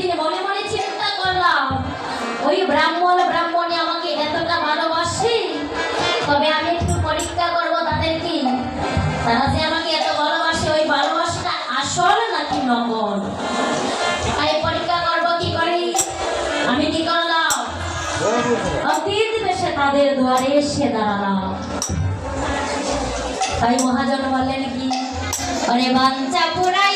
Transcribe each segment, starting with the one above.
একদিন মনে মনে চিন্তা করলাম, ওই ব্রাহ্মণ ব্রাহ্মণী আমাকে এতটা ভালোবাসে? তবে আমি একটু পরীক্ষা করব তাদেরকে। তারা যে আমাকে এত ভালোবাসে, ওই ভালোবাসাটা আসল নাকি নকল? তাই পরীক্ষা করব কি করে? আমি কি করলাম? অতীত বেশে তাদের দুয়ারে এসে দাঁড়ালাম। তাই মহাজন বললেন কি? অরে বাঞ্চা পুরাইতে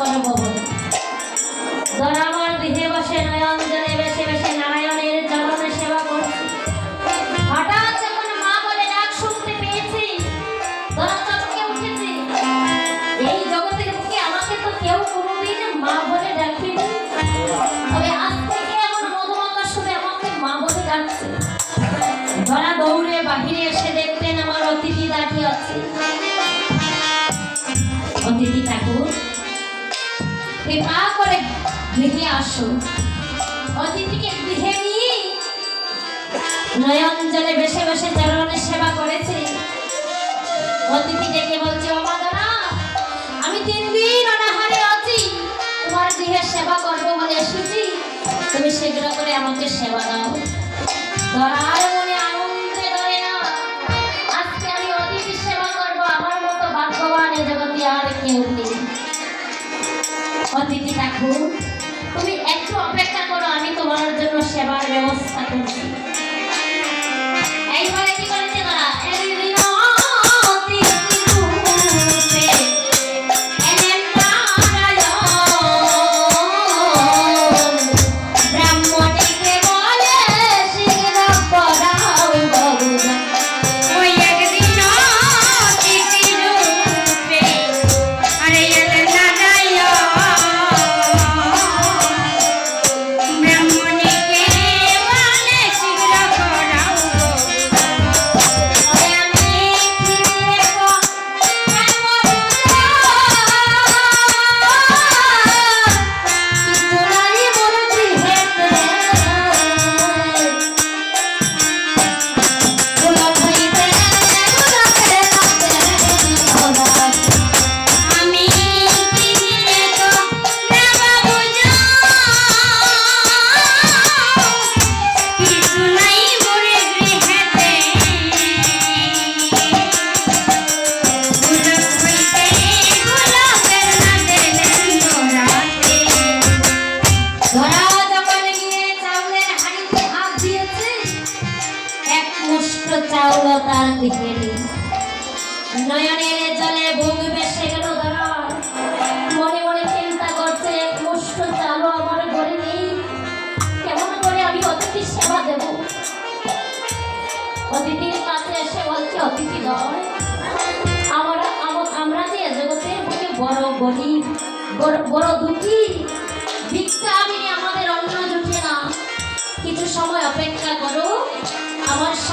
সেবা করব বলে ধরা আমার গৃহে বসে নয়ন জলে বেশে বেশে নারায়ণের চরণে সেবা করছি হঠাৎ যখন মা বলে ডাক শুনতে পেয়েছি ধরা চমকে গৃহে আসো। অতিথিকে গৃহে নিয়ে নয়ন জলে বেশে বসে চরণের সেবা করেছে। অতিথি ডেকে বলছে ও মাদারা আমি তিন দিন অনাহারে আছি। তোমার গৃহের সেবা করব বলে এসেছি। তুমি শীঘ্র করে আমাকে সেবা দাও। ধরার মনে আনন্দে ধরে না। আজকে আমি অতিথি সেবা করব, আমার মতো ভাগ্যবান এ জগতে আর কেউ নেই। অতিথি ঠাকুর তুমি একটু অপেক্ষা করো আমি তোমার জন্য সেবার ব্যবস্থা করছি। মনে মনে কেমন করে আমি অতিথি সেবা দেব? অতিথির কাছে এসে বলছে, অতিথি নয়। আমরা আমরা যে জগতের বড় গরিব বড় দুঃখী, ভিক্ষা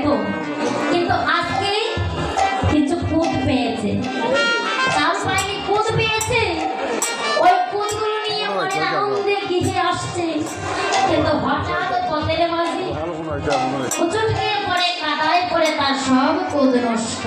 পেত কিন্তু আজকে কিছু কুদ পেয়েছে। তার পাইনি কুদ পেয়েছে। ওই কুদগুলো নিয়ে মনে আনন্দে ঘিরে আসছে। কিন্তু হঠাৎ পথের মাঝে উচুট পরে পড়ে কাদায় পড়ে তার সব কুদ নষ্ট।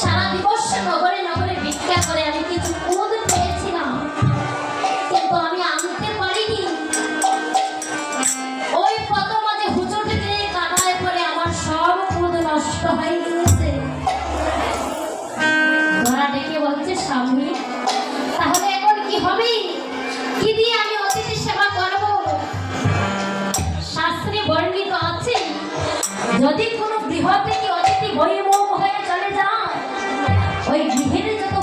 সারা দিবস নগরে নগরে ভিক্ষা করে, আমি কিছু কুদ পেয়েছিলাম? কিন্তু আমার সব কুদ ধরা ডেকে বলছে, স্বামী, তাহলে এখন কি হবে? কি দিয়ে আমি অতিথি সেবা করব? শাস্ত্রে বর্ণিত আছে, যদি গৃহ থেকে অতিথি বহির্মুখ হয়ে চলে যায় ওই গৃহের যত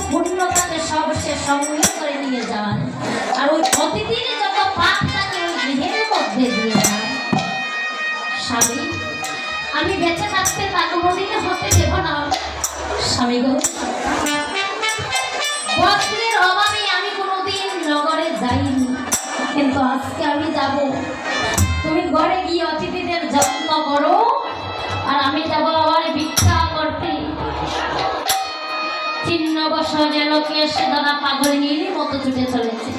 থাকে সব সে সংগ্রহ করে নিয়ে যায় আর ওই অতিথির যত পাপ থাকে ওই গৃহের মধ্যে দিয়ে যায় স্বামী, আমি বেঁচে থাকতে তা কোনোদিন হতে দেব না। স্বামী গো, বস্ত্রের অভাবে আমি কোনোদিন নগরে যাইনি। কিন্তু আজকে আমি যাব। তুমি ঘরে গিয়ে অতিথিদের যত্ন করো। আমি যাব আবার ভিক্ষা করতে। চিহ্ন বছর লোকে সে দাদা পাগল নিয়ে মতো ছুটে চলেছে।